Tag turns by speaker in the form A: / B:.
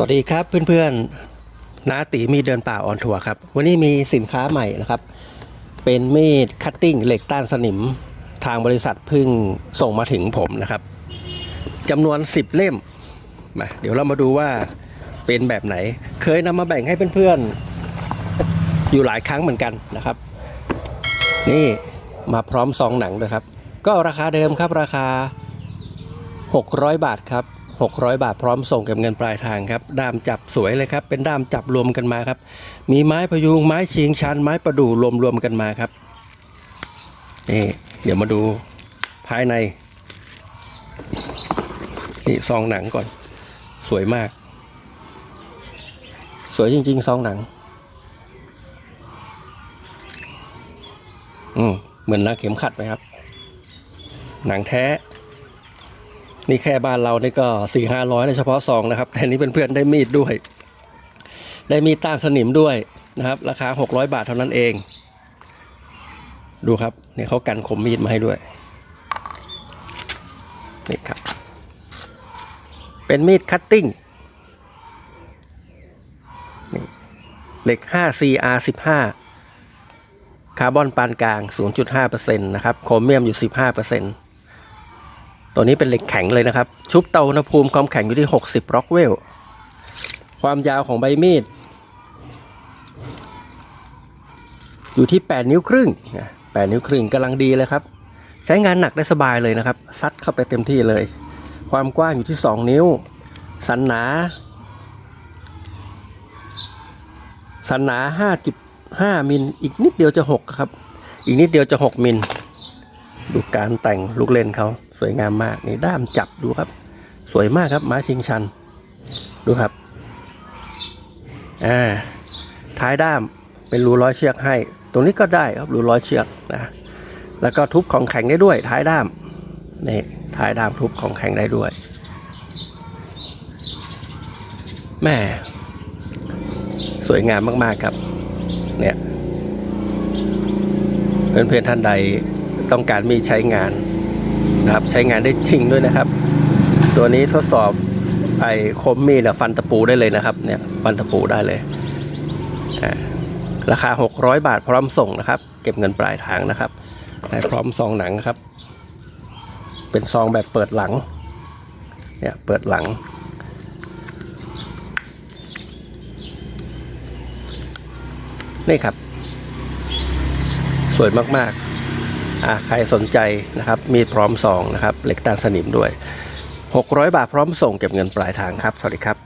A: สวัสดีครับเพื่อนๆน้าตีมีเดินป่าออนทัวร์ครับ วันนี้มีสินค้าใหม่นะครับ เป็นมีดคัตติ้งเหล็กต้านสนิมทางบริษัทเพิ่งส่งมาถึงผมนะครับจำนวน 10 เล่มมาเดี๋ยวเรามาดูว่าเป็นแบบไหน เคยนำมาแบ่งให้เพื่อนๆ อยู่หลายครั้งเหมือนกันนะครับ นี่มาพร้อมซองหนังด้วยครับ ก็ราคาเดิมครับราคา 600 บาทครับ 600 บาทพร้อมส่งเก็บเงินปลายทางครับด้ามจับสวยเลยครับ เป็นด้ามจับรวมกันมาครับ มีไม้พยุงไม้ชิงชันไม้ประดู่รวมรวมๆกันมาครับนี่เดี๋ยวมาดูภายในนี่ซองหนังก่อน สวยมาก สวยจริง ๆ ซองหนัง อืมเหมือนนักเข็มขัดไหมครับ หนังแท้ นี่แค่บ้านเรานี่ก็สี่ห้าร้อยเฉพาะซองนะครับแต่นี้เพื่อนๆได้มีดด้วย ได้มีดต้านสนิมด้วยนะครับ ราคาหกร้อยบาทเท่านั้นเอง ดูครับเนี่ยเขากันคมมีดมาให้ด้วยนี่ครับ เป็นมีดคัตติ้งนี่เหล็ก 5CR 15 คาร์บอนปานกลาง 0.5%นะครับ โครเมียมอยู่ 15% ตัวนี้เป็นเหล็กแข็งเลยนะครับ ชุบเตาอุณหภูมิความแข็งอยู่ที่ 60ร็อกเวล ความยาวของใบมีด อยู่ที่ 8 นิ้วครึ่ง8นิ้วครึ่งกำลังดีเลยครับ ใช้งานหนักได้สบายเลยนะครับ ซัดเข้าไปเต็มที่เลย ความกว้างอยู่ที่ 2 นิ้ว สันหนา สันหนา 5.5 มิล อีกนิดเดียวจะ 6 ครับ อีกนิดเดียวจะ 6 มิล ดูการแต่งลูกเล่นเขา สวยงามมากนี่ด้ามจับดูครับ สวยมากครับม้าชิงชัน ดูครับอ่าท้ายด้ามเป็นรูร้อยเชือกให้ ตรงนี้ก็ได้ครับรูร้อยเชือกนะแล้วก็ทุบของแข็งได้ด้วย ท้ายด้ามนี่ท้ายด้ามทุบของแข็งได้ด้วยแม่สวยงามมาก ๆ ครับ เนี่ยเพื่อนๆท่านใดต้องการมีใช้งาน นะครับ ใช้งานได้จริงด้วยนะครับ ตัวนี้ทดสอบไอ้คมมีดอฟันตะปูได้เลยนะครับ เนี่ยฟันตะปูได้เลยอ่าราคา 600 บาทพร้อมส่งนะครับ เก็บเงินปลายทางนะครับพร้อมซองหนังครับ เป็นซองแบบเปิดหลัง เนี่ยเปิดหลังนี่ครับ สวยมาก ๆ อ่าใครสนใจนะครับมีดพร้อมซองนะครับเหล็กตานสนิมด้วย 600 บาทพร้อมส่งเก็บเงินปลายทางครับ สวัสดีครับ